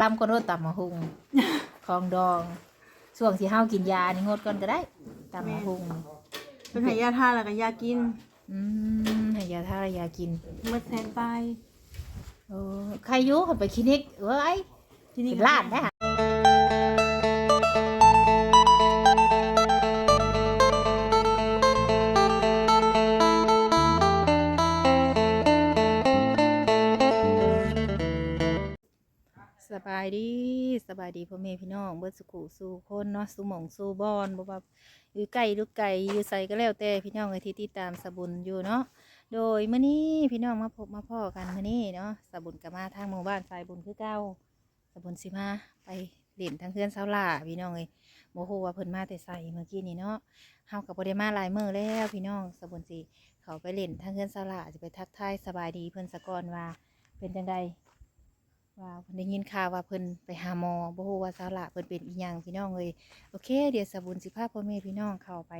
ตำก็รสตำมะฮุงของดองช่วงที่เฮากินยานี่งดก่อนก็ได้ตำมะฮุงเป็นหายาทาแล้วก็ยากิน อืมให้ยาทาระยากินเมื่อแสนไปเออใครอยุเขาไปคลินิกเอ้ยที่นี่เป็นลาดได้ บายดีสบายดีพ่อแม่พี่น้องเบิดสุขุสู่คนเนาะสู่หม่องสู่บอนบ่ว่าอยู่ไกลหรือไกลอยู่ใส่ก็แล้วแต่พี่น้องไอ้ที่ติดตามสบุญอยู่เนาะโดยมื้อนี้พี่น้องมาพบมาพ่อกันมื้อนี้เนาะสบุญก็มาทางหมู่บ้านสายบุญคือเก่าสบุญสิมาไปเล่นทางเพื่อนเสาหล่าพี่น้องเอ้ยบ่ฮู้ว่าเพิ่นมาแต่ใส่เมื่อกี้นี่เนาะเฮาก็บ่ได้มาหลายมื้อแล้วพี่น้องสบุญสิเขาไปเล่นทางเพื่อนเสาหล่าจะไปทักทายสบายดีเพิ่นสะก่อนว่าเป็นจังได ว่าเพิ่นได้ยินข่าวว่าเพิ่นไปหาหมอบ่ฮู้ว่าสาระเพิ่นเป็นอีหยังพี่น้องเอ้ยโอเค เดี๋ยวสบุญสิพาพ่อแม่พี่น้องเข้าไป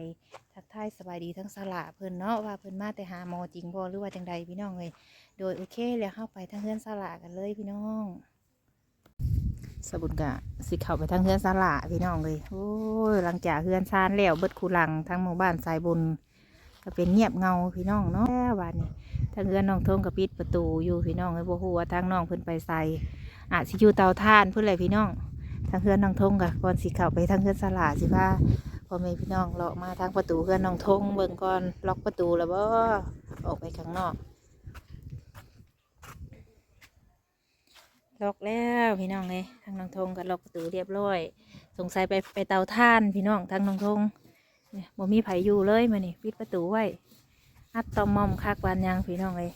ทักทายสบายดีทั้งสาระเพิ่นเนาะว่าเพิ่นมาแต่หาหมอจริงบ่หรือว่าจังใดพี่น้องเอ้ยโดยโอเคแล้วเข้าไปทางเฮือนสาระกันเลยพี่น้องสบุญกะสิเข้าไปทางเฮือนสาระพี่น้องเลยโอ้ยหลังจากเฮือนชานแล้วเบิดคูหลังทั้งหมู่บ้านสายบุญก็เป็นเงียบเงาพี่น้องเนาะแ้ววันนี้ ทางเฮือนน้องทงก็ปิดประตูอยู่พี่น้องเอ้ยบ่ฮู้ว่าทางน้องเพิ่นไปใส่อาจสิอยู่เตาถ่านเพื่ออะไรพี่น้องทางเพื่อนน้องทงกะก่อนสิเข้าไปทางเพื่อนสลาสิว่าพ่อแม่พี่น้องเลาะมาทางประตูเพื่อนน้องทงเบิ่งก่อนล็อกประตูแล้วบ่ออกไปข้างนอกล็อกแล้วพี่น้องเลยทางน้องทงก็ล็อกประตูเรียบร้อย สงสัยไปไปเตาถ่านพี่น้องทางน้องทงเนี่ยบ่มีไผอยู่เลยมานี่ปิดประตูไว้ อัดตอมมอมคักวานยังพี่น้องเลย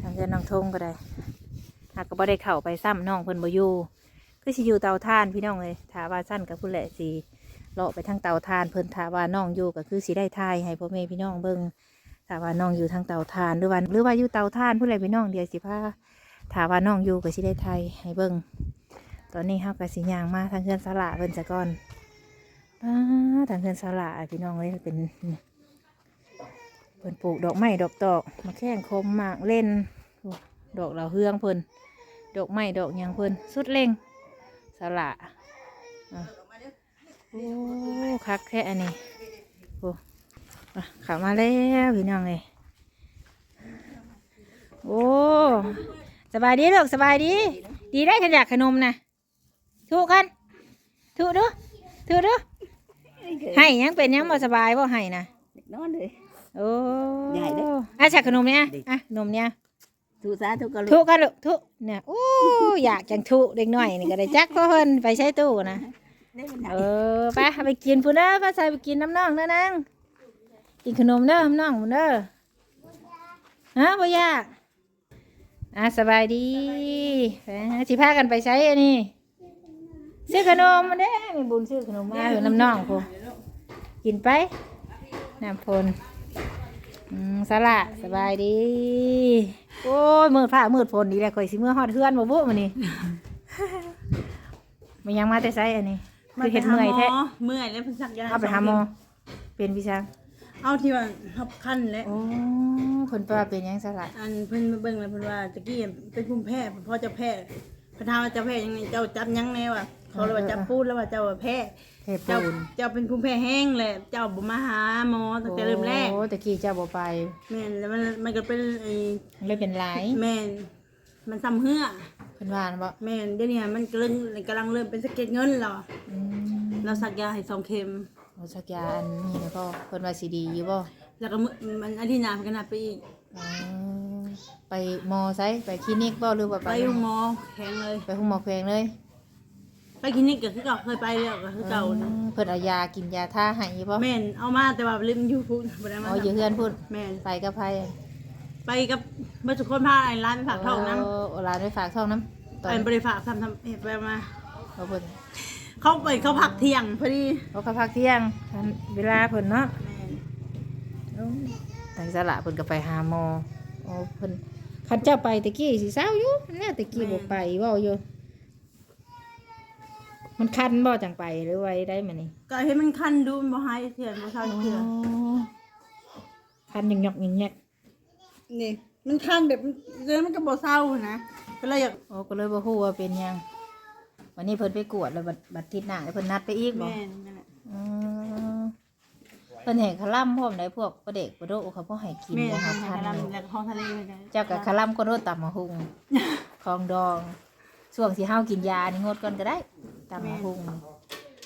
ทางเพื่นน้องทงก็ได้หากก็บ่ได้เข้าไปซ้ำน้องเพิ่นบ่อยู่คือสิอยู่เตาถ่านพี่น้องเลยถาว่าสั้นกับผู้แหละสิเลาะไปทางเตาถ่านเพิ่นถาว่าน้องอยู่ก็คือสิได้ทายให้พ่อแม่พี่น้องเบิ่งถาว่าน้องอยู่ทางเตาถ่านหรือว่าหรือว่าอยู่เตาถ่านผู้ใดพี่น้องเดียวสิพาถาว่าน้องอยู่ก็สิได้ทายให้เบิ่งตอนนี้เฮาก็สิยางมาทางเฮือนสละเพิ่นซะก่อนทางเฮือนสละพี่น้องเลยเป็น พิ่นปลูกดอกไม้ดอกตอกมาแข้งคมหมากเล่นโอ้ดอกเราวเฮืองเพิ่นดอกไม้ดอกหยังเพิ่นสุดเล่งสละอะโอ้คักแค่อันนี้โอ้อะเขับมาแล้วพี่น้องเลยโอ้สบายดีลูกสบายดี ดีได้ขนอยากขนมนะถูกกันถูกดูถูกดูให้ยังเป็นยังบ่สบายบ่ให้นะนอนเลย โอ้ใหญ่เด้ออะฉักขนมเนี่ยอะขนมเนี่ยทุสาทุกกะทุกันลูกทุเนี่ยโอ้อยากจังทุเด็กน้อยนี่ก็ได้จักเพราะเพิ่นไปใช้ตู้นะได้มันได้เออไปเอาไปกินพุ่นเด้อพาใส่ไปกินน้ำน้องเด้อนังกินขนมเด้อน้ำน้องพุ่นเด้อฮะบ่ยากอะสบายดีไปสิพากันไปใช้อันนี้ซื้อขนมมาเด้มีบุญซื้อขนมมาอยู่น้ำน้องพุ่นกินไปน้ำพล อืมสละสบายดี โอ้ยมืดผ้ามืดฝนดีแหละข่อยสิเมื่อฮอดเฮือนบ่บุมันนี่มันยังมาแต่ไสอันนี้คือเฮ็ดเมื่อยแท้เมื่อยแล้วเพิ่นสักยาเอาไปหาหมอเป็นพี่ช้างเอาที่ว่าทับคันแล้วโอ้เพิ่นว่าเป็นหยังสละอันเพิ่นมาเบิ่งแล้วเพิ่นว่าตะกี้เป็นภูมิแพ้พอจะแพ้พระทามว่าเจ้าแพ้ยังไงเจ้าจับยังแน่วะ เขาเลยว่าจับพูดแล้วว่าเจ้าว่าแพ้เฮ็ดเจ้าปูนเจ้าเป็นภูมิแพ้แห้งแหละเจ้าบ่มาหาหมอตั้งแต่เริ่มแรกโอ้ตะกี้เจ้าบ่ไปแม่นแล้วมันมันก็เป็นไอ้เลยเป็นหลายแม่นมันซ้ำเหือเพิ่นว่านะบ่แม่นเดี๋ยวนี้มันกำลังกำลังเริ่มเป็นสะเก็ดเงินแล้วอืมเราสักยาให้สองเข็มเอาสักยาอันนี้นะพ่อเพิ่นว่าสิดีอยู่บ่แล้วก็มื้อมันอาทิตย์หน้ามันก็นัดไปอีกอ๋อไปหมอไสไปคลินิกบ่หรือว่าไปไปโรงหมอแข็งเลย ไปห้องหมอแขวงเลย ไปคลินิกก็คือเก่าเคยไปแล้วก็คือเก่านะอืมเพิ่นเอายากินยาท่าให้อยู่บ่แม่นเอามาแต่ว่าลืมอยู่พุ่นบ่ได้มาอ๋ออยู่เฮือนพุ่นแม่นไปกับไผไปกับเมื่อสุคนพาไอ้ร้านไปฝากท้องน้ำโโร้านไปฝากท้องน้ำตอนไอ้บริฝากทำทำเห็ดไปมาเขาเพิ่นเขาไปเขาผักเที่ยงพอดีเขาก็พักเที่ยงทันเวลาเพิ่นเนาะแม่นทางสละเพิ่นก็ไปหาหมอโอ้เพิ่นคันเจ้าไปตะกี้สิเศร้าอยู่เนี่ยตะกี้บ่ไปเว้าอยู่ มันคันบ่จังไปหรือไว้ได้มานี่ก็ให้มันคันดูมันบ่หายเถื่อนบ่เศร้าเถื่อนคันยังยอกยังแยกนี่ มันคันแบบเรื่องมันก็บ่เศร้านะก็เลยอยากโอ้ก็เลยบ่ฮู้ว่าเป็นหยัง วันนี้เพิ่นไปกวดแล้วบัดบัดทิศหน้าเพิ่นนัดไปอีกบ่แม่นนั่นแหละอืมเพิ่นให้คล่ำพร้อมได้พวกปลาเด็กปลาโดเขาบ่ให้กินแม่นนะคะทำท่านให้ลำแล้วก็ท้องทะเลเลยจ้ะเจ้าก็คล่ำก็โดดตำมะฮุงของดองช่วงที่เฮากินยานี่งดก่อนก็ได้ ตำมะฮุง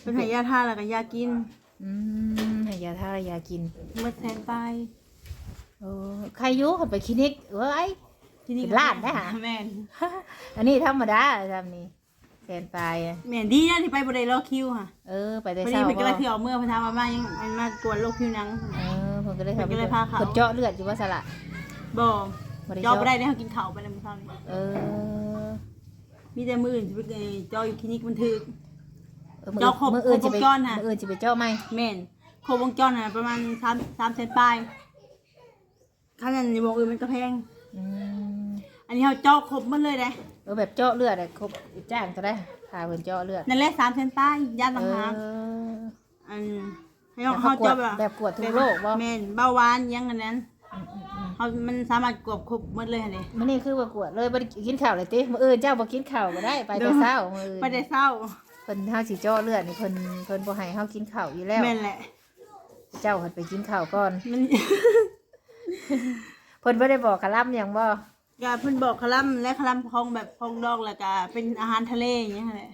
เป็นให้ยาทาแล้วก็ยากินอืมให้ยาทายากินเมื่อแทนไปเออใครอยู่เขาไปคลินิกเอ้ย ที่นี่เป็นลาดได้หะแม่นอันนี้ธรรมดาทำนี่แทนไปอะแม่นดีนะที่ไปบ่ได้รอคิวค่ะเออ ไปได้พอเศดีร้าเพิ่นก็บ่เลยที่ออกเมื่อเพนทามามายังมันมาตรวจโรคผิวหนัง เออผมก็เลยเพิ่นก็เลยพาเขาเพิ่นเจาะเลือดอยู่ว่าสละบ่บ่ได้จอเจาะบ่ได้ได้เฮากินข้าวไปแล้วมื้อเช้านี้เออ มีแต่มื้ออื่นสิไปเอ่อจออยู่คลินิกมันถึก เออมือเจาะครบมืออื่นครจะบไปวงจรน่ะ มืออื่นจะไปเจาะไหมแม่นโครบวงจรน่ะประมาณ3 3เซนปลายคันนั้นในวงอื่นมันก็แพง อืมอันนี้เฮาเจาะครบหมดเลยเด้เออแบบเจาะเลือดอะครบจ้างจะได้พาเพิ่นเจาะเลือดนั่นแหละ3เซนปลายยาต่างหากเออ อันให้เฮาแบบเฮาเขากวดเจาะแบบแบบกวดทุกโรคบ่ แม่นเบาหวานอิหยังอันนั้น อืมอืมอืม เฮามันสามารถกวบครบหมดเลยหั่นเด้มื้อนี้คือว่ากวดเลยบ่ได้กินข้าวเลยติมื้ออื่นเจ้าบ่กินข้าวบ่ได้ไปแต่เช้ามื้ออื่นไปได้เศร้าเพิ่นเฮาสิเจาะเลือดนี่เพิ่นเพิ่นบ่ให้เฮากินข้าวอยู่แล้วแม่นแหละ เจ้าหัดไปกินข้าวก่อนมันเพิ่นบ่ได้บอกกะล่ำหยังบ่ก็เพิ่นบอกคลัมและคลัมพองแบบพองดองแล้วก็เป็นอาหารทะเลอย่างเงี้ยแหละ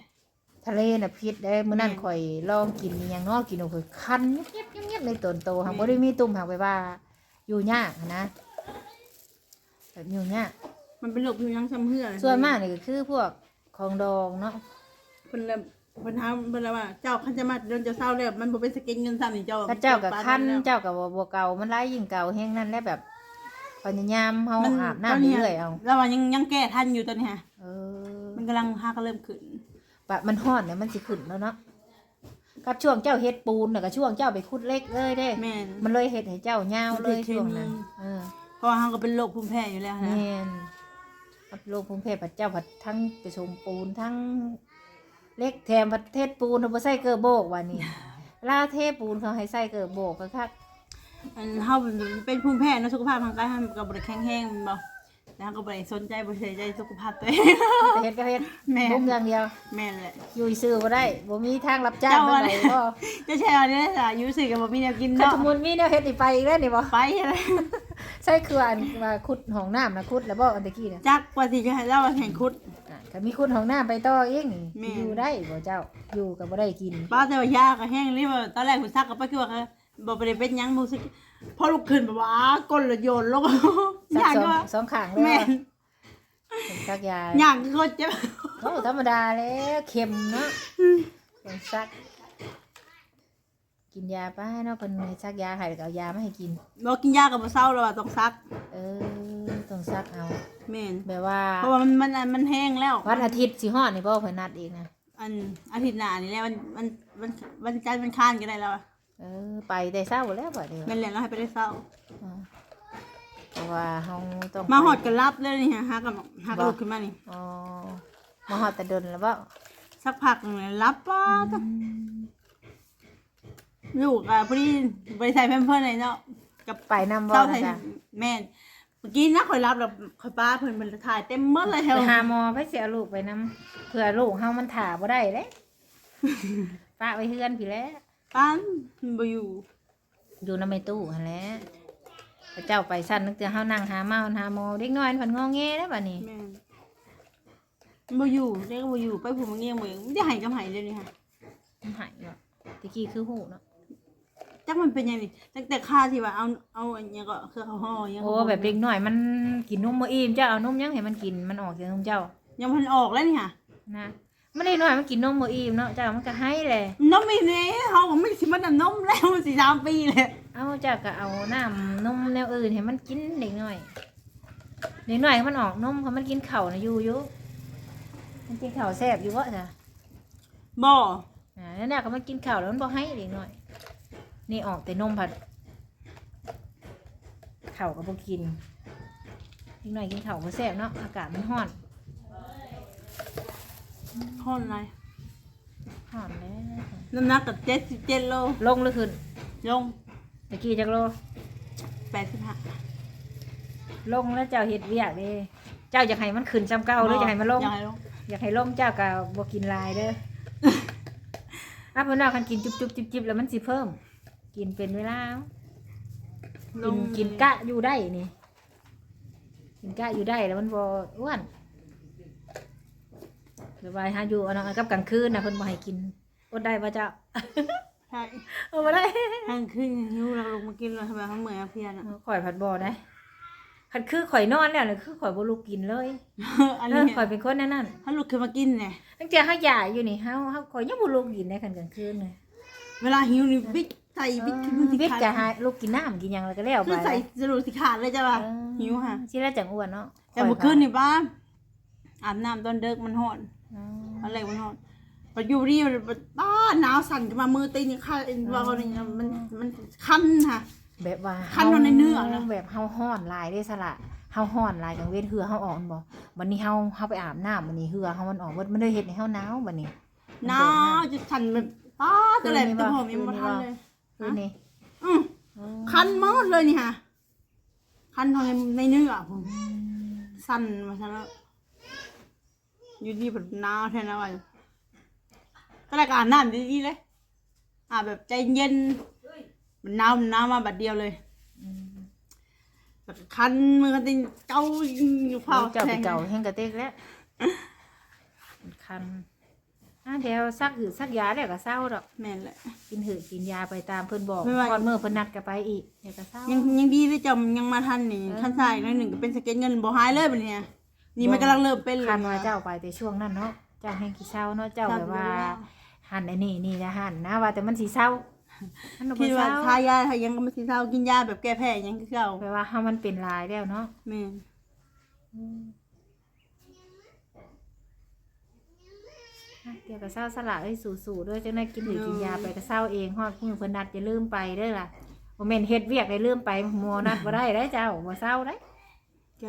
ทะเลน่ะพิษได้มื้อนั้นแม่นข่อยลองกินอีหยังเนาะกินโอ้โหคันเงียบๆเงียบๆในตนโตหังบ่ได้มีตุ่มหักไปว่า อยู่ยากหั้นนะ แบบอยู่ยากมันเป็นโรคผิวหนังซ้ำเหือส่วนมากนี่ก็คือพวกของดองเนาะเพิ่นเลยเพิ่นถามเพิ่นเลยว่า เจ้าคันจะมาเดินจะเศร้าแล้วมันบ่เป็นสกินเงินซ้ำนี่เจ้าถ้าเจ้ากับคันแล้วเจ้ากับบ่เก่ามันร้ายยิ่งเก่าแฮงนั่นแหละแบบพยายามเฮามันอาบตน้ำนนี้เรื่อยๆเอาแล้วว่ายังยังแก้ทันอยู่ตอนนี้ฮะเออมันกำลังหาก็เริ่มขึ้นแบบมันฮ้อนเนี่ยมันสิขึ้นแล้วเนาะกับช่วงเจ้าเฮ็ดปูนน่ะก็ช่วงเจ้าไปขุดเหล็กเลยเด้ แม่นมันเลยเฮ็ดให้เจ้ายาวเลยมันเป็นช่วงนั้นเคมีเออ เพราะว่าเฮาก็เป็นโรคภูมิแพ้อยู่แล้วแมนะ่นครับโลกภูมิเพศพระเจ้าผัดทั้งไปชมปูนทั้งเล็กแถมประเทศปูนเอาไปใส่เกลือโบกวันนี้ลาเทปูนเขาให้ใส่เกลือโบกก็คัก อันเฮาเป็นภูมิแพ้เนาะสุขภาพทางกายเฮาก็บ่ได้แข็งแรงแม่นบ่ แล้วก็บ่ได้สนใจบ่ใส่ใจสุขภาพตัวเอง แต่เฮ็ดก็เฮ็ดแม่บุกอย่างเดียว แม่นแหละ อยู่ซื้อบ่ได้บ่มีทางรับจ้างเจ้าเมื่ออะไร ไหร่บ่จะใช่อันนี้ล่ะอยู่สิก็บ่มีแนวกินคันเนาะสมมุติมีแนวเฮ็ดนี่ไปอีกแล้วนี่บ่ไปอะไรใส่คืออันว่าขุดห้องน้ำนะขุดแล้วบ่อันตะกี้น่ะจักกว่าสิจะให้เราแข่งคุด อะก็มีขุดห้องน้ำไปต่อเองนี่แม่น อยู่ได้บ่เจ้าอยู่ก็บ่ได้กิน ป้าแต่ว่ายาก็แห้งรีบว่าตอนแรกคุณซักก็ไปคือว่าบ่ไปได้เป็นหยังรู้สึก พอลุกขึ้นแบบว่าก้นละโยนลงสักย่างสอก็งว่าสองข้างเลยแม่ว่ะนเป็นซักยาย่างคือคนเจ็บโอ้ธรรมดาแล้วเค็มเนาะเป็นซัก กินยาไปเนาะเป็นให้ซักยาให้แล้วก็เอายามาให้กินบ่กินยาก็บ่เศร้าแล้วว่าต้องซักเออต้องซักเอา แม่นแบบว่า เพราะว่ามันมันมันแห้งแล้ว วันอาทิตย์สิฮอดนี่บ่เพิ่นนัดอีกนะ อันอาทิตย์หน้านี่แหละวันวันวันวันจันทร์วันค้านก็ได้แล้วอะ เออไปแต่เช้าแล้วบ่เดี๋ยวแม่นแหละเราให้ไปได้เศร้า อ่าเพราะว่าเฮาต้องมาหอดไปก็รับเลยนี่ฮะหากับหากับบ่ลุกขึ้นมานี่อ๋อมาฮอดแต่ดนแล้วบ่สักพักหนึงเลยรับป้าต้องลูกอะพอดีบริษัทเพิ่มเพิ่นเลยเนาะกับ ไปนำบ่เศร้าไทนะยจ๊ะแม่นเมื่อกี้นะคอยรับแล้วคอยป้าเพิ่นมันถ่ายเต็มหมดเลยแถวไปหาหมอไปสิเอาลูกไปนำเผื่อลูกเฮามันถ่าบ่ได้เด้ป้าไว้เฮือนพี่แหล้ว ป้านมันบ่อยู่อยู่ในไม่ตู้หั่นแหละพระเจ้าไปสั่นนึกจะเฮานั่งหาเมาหาหมอเด็กน้อยมันงอแงแล้วบัดนี้แม่นมันบ่อยู่เด็กก็บ่อยู่ไปผู้มันเงียบเหมือนไม่ได้ใหายกับหายเลยนี่ค่ะมันหายว่ะตะกี้คือหูเนาะจักมันเป็นยังไงตั้งแต่ค่าที่ว่าเอาเอาอันเนี้ยก็คือเขาห่อยังโอ้แบบเด็กน้อยมันกินนมบ่อิ่มเจ้าเอานมยังให้มันกินมันออกจากนมเจ้ายังมันออกแล้วนี่ค่ะนะ มันเด็กน้อยมันกินนมบ่อิ่มเนาะเจ้ามันก็ให้แหละนมมีเนี่ยเขาก็ไม่สิมันนมแล้วมันสิสามปีเลยเอาเจ้าก็เอาน้ำนมแนวอื่นให้มันกินเด็กน้อยเด็กน้อยมันออกนมเพราะมันกินข้าวนะอยู่อยู่มันกินข้าวแซ่บอยู่วะจ้ะบ่อ่าแล้วเนี่ยก็มันกินข้าวแล้วมันบ่ให้เด็กน้อยนี่ออกแต่นมผัดข้าวก็บ่กินเด็กน้อยกินข้าวบ่แซ่บเนาะอากาศมันร้อน ห่อนอะไรร้อนแล้วน้ำหนักกับเจ็ดสิบเจ็ดโลลงหรือขึ้นลงตะกี้จักโลแปดสิบห้าลงแล้วเจ้าเฮ็ดเวียกเด้เจ้าอยากให้มันขึ้นจำเก่าหรืออยากให้มันลง อยากให้ลงอยากให้ลงเจ้าก็บ่กินหลายเด้ออะเพิ่นว่าคันกินจุบๆจิบๆแล้วมันสิเพิ่ม กินเป็นเวลากินกินกะอยู่ได้นี่ กินกะอยู่ได้แล้วมันบ่อ้วน หรือว่าหาอยู่เอาเนาะกับกลางคืนน่ะเพิ่นบ่ให้กินอดได้บ่เจ้าใช่เอาบ่ได้ทางขึ้นหิวแล้วลงมากินแล้วทำไมเขาเหมือนอาเพียนอะข่อยผัดบ่ได้คันคือข่อยนอนแล้วนี่คือข่อยบ่ลุกกินเลยอันเอนี้อข่อยเป็นคนนั่นนั่นถ้าลุกขึ้นมากินเนี่ยตั้งแต่เฮาหย่าอยู่นี่เฮาเฮาข่อยยังบ่ลุกกินได้คันกลางคืนนี่เวลาหิวนี่บิ๊กใส่บิ๊กขึ้นมาสิวิทขาย์ก็หาดลูกกินน้ำกินหยังแล้วก็แล้วไปคือใส่สรุปสิขาดเลยจ้ะป่ะหิวค่ะสิแล้วจังอ้วนเนาะแต่เมื่อคืนนี่ป้าอาบน้ำตอนเด็กมันหอน อ๋ออะไรมันหอนปัจจุบันมันป้าหนาวสั่นขึ้นมามือตีนี่คันว่าเขาเนี่ยมันมันคันค่ะ แบบว่าคันอยู่ในเนื้อนะแบบเฮาฮ้อนหลายได้สละเฮาฮ้อนหลายกลางเว้นเหือเฮาออกมันบ่บัดนี้เฮาเฮาไปอาบน้ำบัดนี้เหือเฮามันออกเบิดมันเลยเฮ็ดให้เฮาหนาวบัดนี้หนาวจะสั่นแบบป้าตัวแหลมตัวผมยังมาทันเลยคือนี่อืมคันหมดเลยนี่ค่ะคันทางในในเนื้อผมสั่นมาซะแล้ว อยู่ดีแบบหนาวแท้นะวันก็รายการน้ำดีๆเลย อ่าแบบใจเย็นมันหนาวมันหนาวมาบัดเดียวเลยแบบคันมือกันตินเกาอยู่เผาเจ้าไปแทงเก่าแห้งกระเตกแล้วมันคันอะเดี๋ยวซักหืดซักยาแล้วก็เศร้าดอกแม่นแหละ กินหืดกินยาไปตามเพิ่นบอกไม่ไหว ก่อนมื้อเพิ่นนัดก็ไปอีกเดี๋ยวก็เศร้า ยังยังดีได้จำยังมาทันนี่ทันสายหน้อยหนึ่งก็เป็นสเก็ตเงินบ่หายเลยบัดเนี้ย นี่มันกำลังเริ่มเป็นเลยคันว่าเจ้าไปแต่ช่วงนั้นเนาะเจ้าแห้งขี้เศร้าเนาะเจ้าแบบว่าหันไอ้นี่นี่นะหันนะว่าแต่มันสีเศร้ามันบ่คิดเศว่าร้าทายาทายังก็มาสิเศร้ากินยาแบบแก้แพ้ยังคือเก่าแปลว่าเฮามันเป็นลายแล้วเนาะแม่นอะเดี๋ยวก็เศร้าสละเอ้ยสู่ๆด้วยจังได้กินหรือกินยาไปก็เศร้าเองฮอดมือเพิ่นนัดอย่าลืมไปเด้อล่ะบ่แม่นเฮ็ดเวียกได้ลืมไปหมัวนัดบ่ได้ได้เจ้าบ่เศร้าได้แก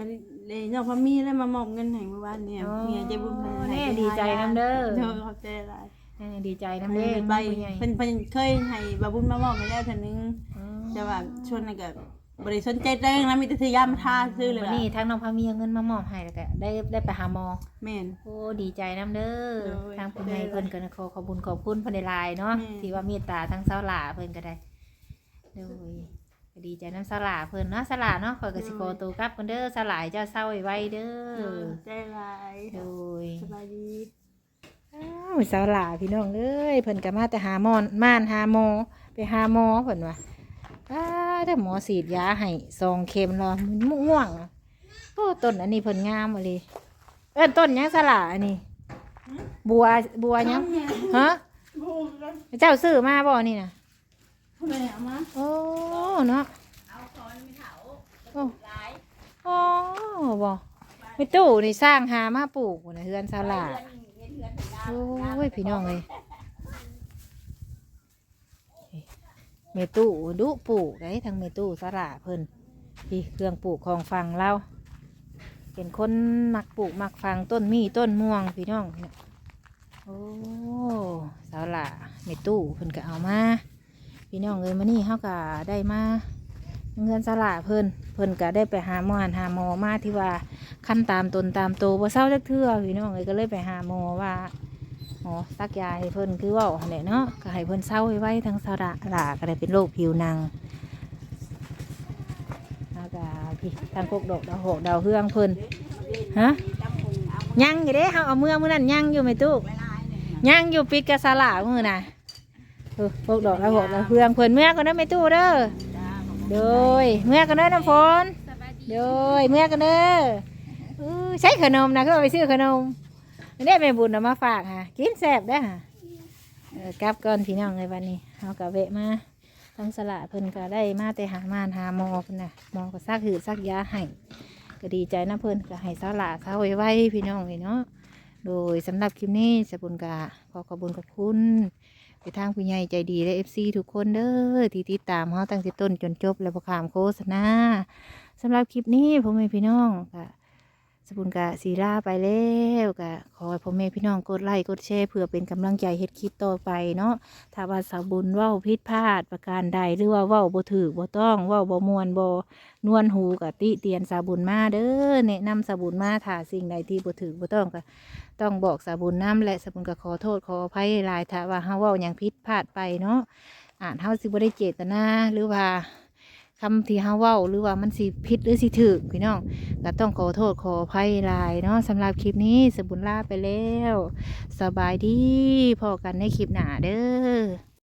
เลยน้องพามีได้มามอบเงินให้เมื่อวานเนี่ยเมียใจบุญเพิ่นให้แน่ไปดีใจนำเด้อเด้อขอบใจหลายแน่ดีใจนำเพิ่เด้นไปผู้ใหญ่เพิ่นเพิ่นเคยให้บาบุญมามอบให้แล้วเทื่อนึงอืมแต่ว่าชวนนั่นก็บ่ได้สนใจแต้งนะมีแต่ซื้อยามาทาซื้อเลยวันล่ะนี้ทั้งน้องพามีเอาเงินมามอบให้แล้วก็ได้ได้ไปหาหมอแม่นโอ้ดีใจน้ำเด้อโดยทางผู้ใหญ่เพิ่นก็ขอขอบคุญขอบคุณเพิ่นในไลน์เนาะแม่ที่ว่าเมตตาทั้งสาวหลาเพิ่นก็ได้โดย ก็ดีใจน้ำสาวหลาเพิ่นเนาะสาวหลาเนาะขอยก็สิขอตัวกลับเพิ่นเด้อสาวหลาให้เจ้าเศร้าไว้ๆเด้เอออใจหลายโดยสบายดีอ้าวสาวหลาพี่น้องเอ้ยเพิ่นก็มาแต่หาหมอนม่านหาหมอไปหาหมอเพิ่นว่าอ้าถ้าหมอฉีดยาให้ซองเข็มแล้วมันม่วงอะโอ้ต้นอันนี้เพิ่นงามมาเลยเอิ้นต้นหยังสาวหลาอันนี้บัวบัวหยังฮะโอ้ยเจ้าซื้อมาบ่นี่นะ ทำไมเอามาโอ้เนาะโอ้โอ้บ่ม่ตู้นี่สร้างหามาปลูกนะเฮือนซาลาโอ้ยพี่น้องเลยเมตู้ดุปลูกได้ทางเมตู้สลาเพิ่นพี่เครื่องปลูกของฟังเราเป็นคนมักปลูกมักฟังต้นมีต้นม่วงพี่น้องเนี่ยโอ้สาหล่าเมตู้เพิ่นก็เอามา พี่น้องเอ้ยมานี่เขาก็ได้มาเงินสละเพิ่นเพิ่นก็ได้ไปหาหมอหันหาหมอมาที่ว่าขั้นตามตนตามโตบ่เศร้าจักเทื่อพี่น้องเอ้ยก็เลยไปหาหมอว่าหมอซักยาให้เพิ่นคือว่าหั่นแหละเนาะก็ให้เพิ่นเศร้าไว้ทั้งสระหลาก็ได้เป็นโรคผิวหนังแล้วก็พี่ทางพวกดอกดาวหกดาวเฮืองเพิ่นฮะยังอยู่เด้เฮาเอาเมื่อเมื้อนั้นยังอยู่ไหมตู้ยังอยู่ปิดกะสละมื้อน่ะ เออพวกดอกแล้วหกแล้วเพื่องเพื่อนเมื่อกันเด้อไม่ตู้เด้อโดยเมื่อกันเด้อน้ำฝนโดยเมื่อกันเด้ออื้อใช้ขนมนะก็ไปซื้อขนมอันนี้แม่บุญเอามาฝากค่ะกินแซ่บเด้อค่ะเออกลับก่อนพี่น้องเลยวันนี้เอากะเวะมาทั้งสละเพิ่นก็ได้มาแต่หามานหาหมอเพิ่นน่ะหมอก็ซักหืดซักยาให้ก็ดีใจนะเพิ่นก็ให้สละเศร้าไว้ๆพี่น้องเลยเนาะโดยสำหรับคลิปนี้สบุญกะขอขอบคุญขอบคุณไป ทางผู้ใหญ่ใจดีและเอฟซีทุกคนเด้อที่ติดตามเฮาตั้งแต่ต้นจนจบและประคามโฆษณาสำหรับคลิปนี้ผมเองพี่น้องค่ะ สบุญกะสีลาไปแล้วกะขอให้พ่อแม่พี่น้องกดไลค์กดแชร์เพื่อเป็นกำลังใจเฮ็ดคลิปต่อไปเนาะถ้าว่าสาวบุญเว้าผิดพลาดประการใดหรือว่าเว้าบ่ถูกบ่ต้องเว้าบ่มวนบ่นวลหูกะติเตียนสาวบุญมาเด้อแนะนำสาวบุญมาถ้าสิ่งใดที่บ่ถูกบ่ต้องก็ต้องบอกสาวบุญนํและสาวบุญก็ขอโทษขออภัยหลายถ้าว่าเฮาเว้าหยังผิดพลาดไปเนาะอ่านเฮาสิบ่ได้เจตนาหรือว่า คำที่เฮาเว้าหรือว่ามันสิผิดหรือสิถูกพี่น้องก็ต้องขอโทษขออภัยหลายเนาะสำหรับคลิปนี้สบุญลาไปแล้ว สบายดีพอกันในคลิปหน้าเด้อ